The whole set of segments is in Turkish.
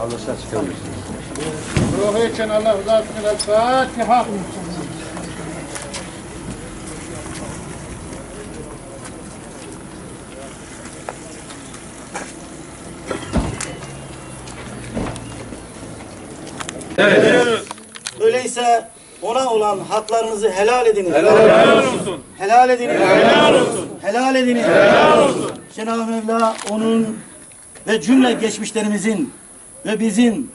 Alırsa çıkabilirsiniz. Ruhu için Allah rızası için El Fatiha. Öyleyse ona olan haklarınızı helal ediniz. Helal olsun. Helal ediniz. Helal olsun. Helal ediniz. Helal olsun. Cenab-ı Mevla onun ve cümle geçmişlerimizin ve bizim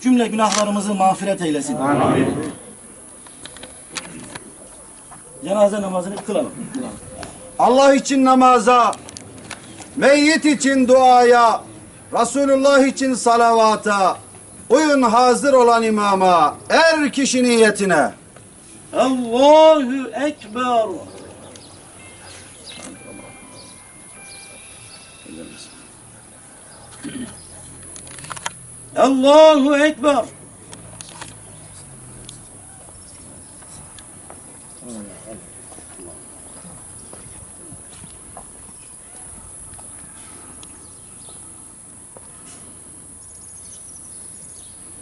cümle günahlarımızı mağfiret eylesin. Amin. Cenaze namazını kılalım. Allah için namaza, meyyit için duaya, Resulullah için salavata, uyun hazır olan imama, er kişi niyetine. Allahu Ekber. Allahu Ekber.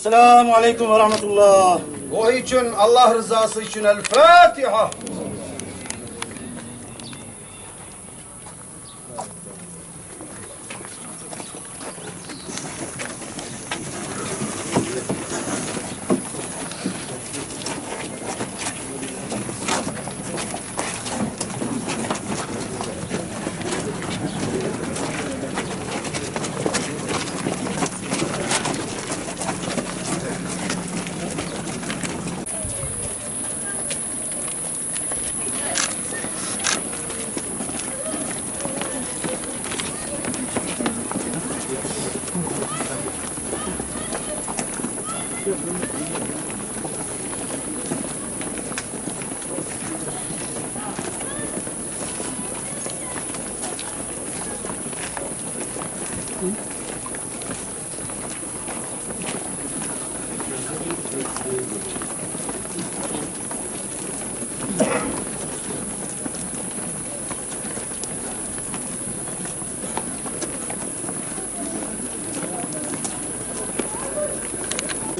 Esselamu Aleyküm ve Rahmetullah. O için Allah rızası için El Fatiha.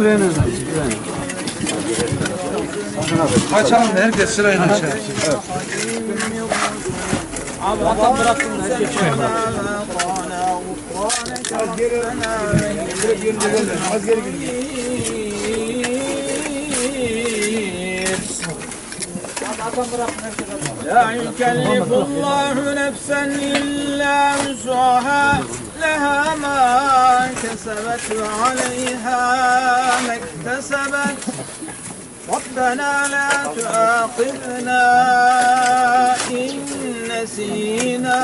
için El Fatiha. Açalım herkes sırayla açar. لا يكلف الله نفسا إلا وسعها لها ما كسبت وعليها ما اكتسبت. ربنا لا تؤاخذنا إن نسينا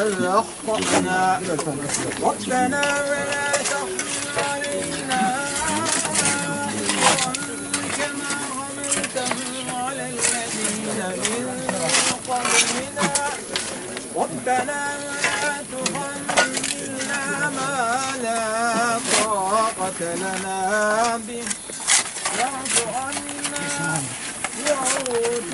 أو أخطأنا. ربنا ولا تحمل علينا كما على الذين ربنا قتلنا به يعفو عنا يعود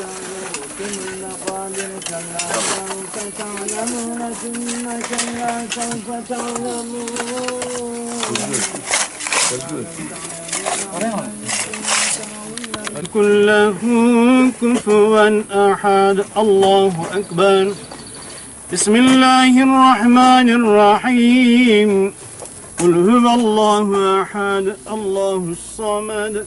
حتى زرتم المقابر كلا سوف تعلمون ثم كلا سوف تعلمون كله كفوا أحد الله أكبر. بسم الله الرحمن الرحيم. قل هو الله أحد الله الصمد.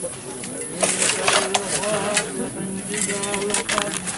Thank you.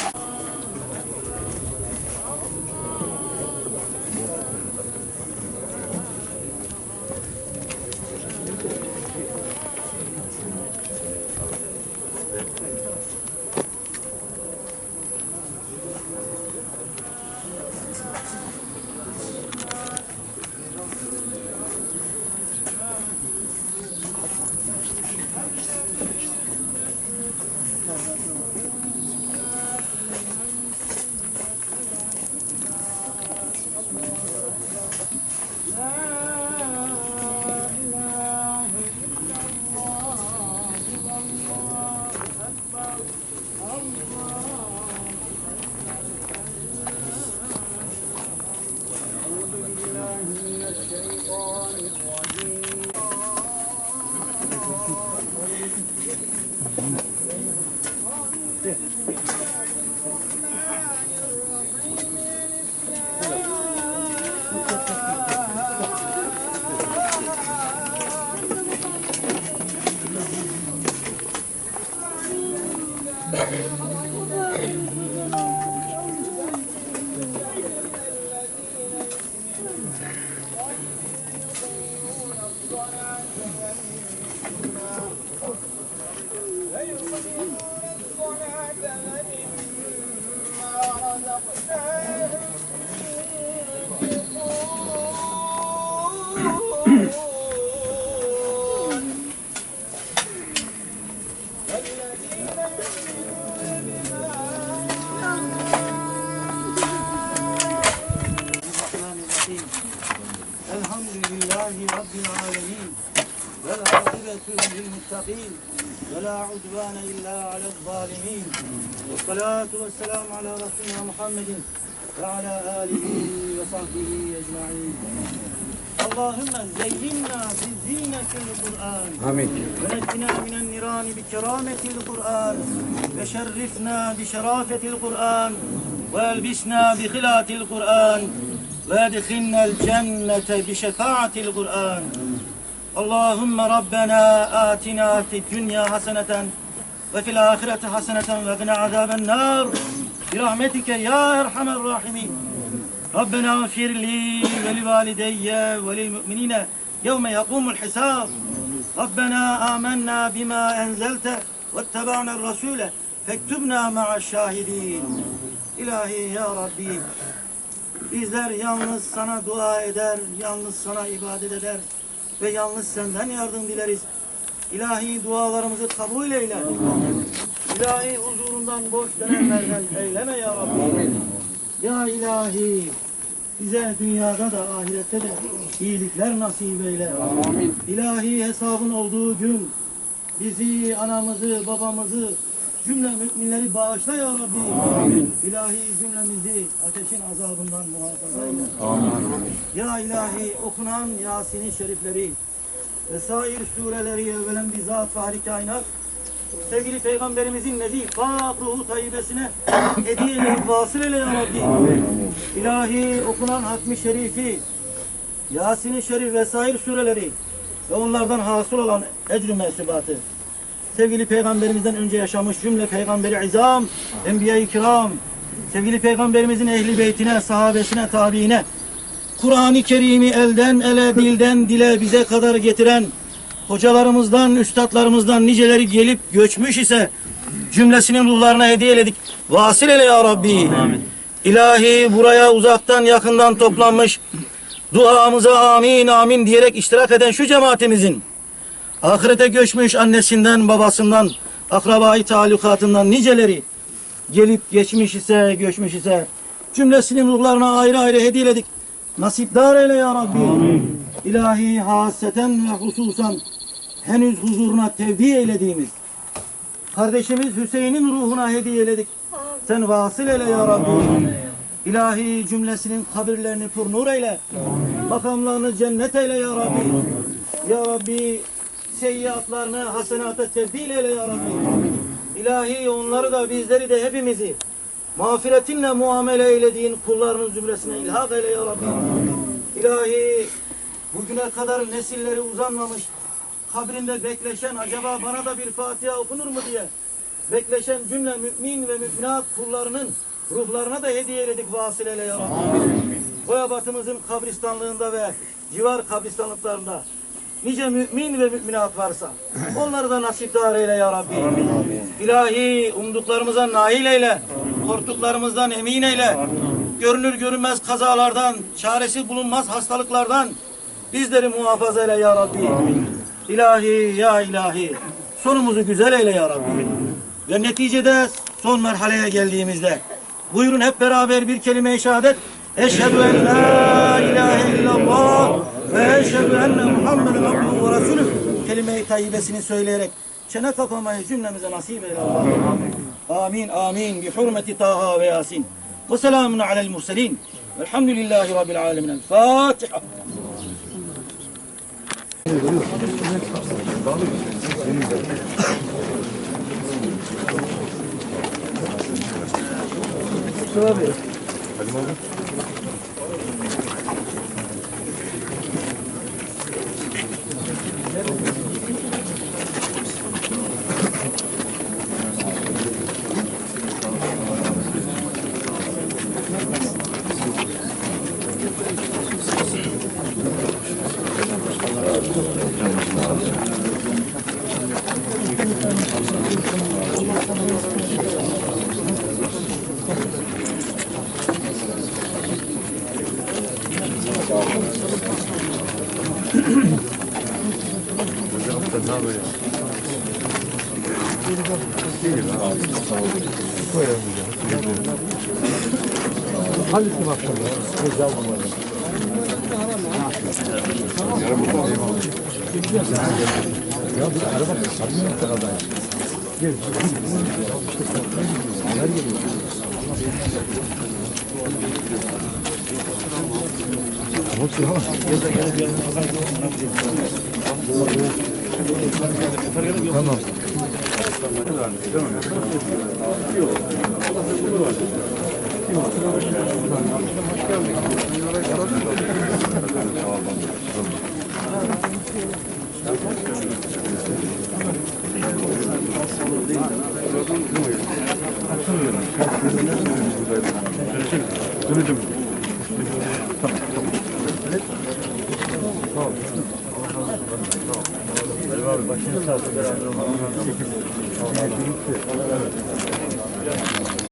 والعاقبة للمتقين ولا عدوان إلا على الظالمين والصلاة والسلام على رسولنا محمد وعلى آله وصحبه أجمعين اللهم زينا بزينة القرآن آمين ونجنا من النيران بكرامة القرآن وشرفنا بشرافة القرآن والبسنا بخلاة القرآن وادخلنا الجنة بشفاعة القرآن Allahümme Rabbena atina fid dünya haseneten ve fil ahireti haseneten ve gına azaben nar. Birahmetike ya erhamer rahimin. Rabbena firli ve li valideyye ve lil mu'minine yevme yakumul hisab. Rabbena amennâ bima enzelte ve teba'nel rasûle fektübnâ ma'aşşâhidîn İlahi ya Rabbi bizler yalnız sana dua eder, yalnız sana ibadet eder ve yalnız senden yardım dileriz. İlahi dualarımızı kabul eyle. İlahi huzurundan boş dönenlerden eyleme ya Rabbi. Ya ilahi bize dünyada da ahirette de iyilikler nasip eyle. İlahi hesabın olduğu gün bizi, anamızı, babamızı, Cümle müminleri bağışla ya Rabbi. İlahi cümlemizi ateşin azabından muhafaza eyle. Ya ilahi okunan Yasin-i şerifleri ve sair sureleri evvelen bizzat fahri kainat sevgili peygamberimizin nezih pak ruhu tayyibesine hediye edip vasıl eyle ya Rabbi. İlahi okunan hatmi şerifi Yasin-i şerif vesaire sureleri ve onlardan hasıl olan mensubatı sevgili peygamberimizden önce yaşamış cümle peygamberi izam, enbiya-i kiram, sevgili peygamberimizin ehli beytine, sahabesine, tabiine, Kur'an-ı Kerim'i elden ele, dilden dile bize kadar getiren hocalarımızdan, üstadlarımızdan niceleri gelip göçmüş ise cümlesinin ruhlarına hediye eledik. Vasıl eyle ya Rabbi. İlahi buraya uzaktan yakından toplanmış duamıza amin amin diyerek iştirak eden şu cemaatimizin ahirete göçmüş annesinden babasından akrabayı talukatından niceleri gelip geçmiş ise göçmüş ise cümlesinin ruhlarına ayrı ayrı hediyeledik. Nasipdar eyle ya Rabbi. İlahi haseten ve hususan henüz huzuruna tevdi eylediğimiz kardeşimiz Hüseyin'in ruhuna hediye eyledik. Sen vasıl eyle ya Rabbi. İlahi cümlesinin kabirlerini pür nur eyle. Makamlarını cennet eyle ya Rabbi. Ya Rabbi seyyiatlarını hasenata tebdil eyle ya Rabbi. İlahi onları da bizleri de hepimizi mağfiretinle muamele eylediğin kullarının zümresine ilhak eyle ya Rabbi. İlahi bugüne kadar nesilleri uzanmamış kabrinde bekleşen acaba bana da bir Fatiha okunur mu diye bekleşen cümle mümin ve müminat kullarının ruhlarına da hediye eyledik vasıl eyle ya Rabbi. Boyabatımızın kabristanlığında ve civar kabristanlıklarında nice mümin ve müminat varsa onları da nasipdar eyle ya Rabbi. İlahi umduklarımıza nail eyle. Korktuklarımızdan emin eyle. Görünür görünmez kazalardan, çaresi bulunmaz hastalıklardan bizleri muhafaza eyle ya Rabbi. İlahi ya ilahi sonumuzu güzel eyle ya Rabbi. Ve neticede son merhaleye geldiğimizde buyurun hep beraber bir kelime-i şehadet. Eşhedü en la ilahe illallah ve eşhedü enne Muhammeden abduhu ve resulüh kelime-i tayyibesini söyleyerek çene kapamayı cümlemize nasip eyle Amin amin bi hurmeti Taha ve Yasin. Ve selamun alel murselin. Velhamdülillahi Rabbil alemin. El Fatiha. Şuna bir. Halim abi. Hal üstü bakacağım. Güzel Ya bu araba sarmıyor bu kadar. Gel. Neler geliyor? Hoş ya. Tamam. Tamam. Dönüdüm.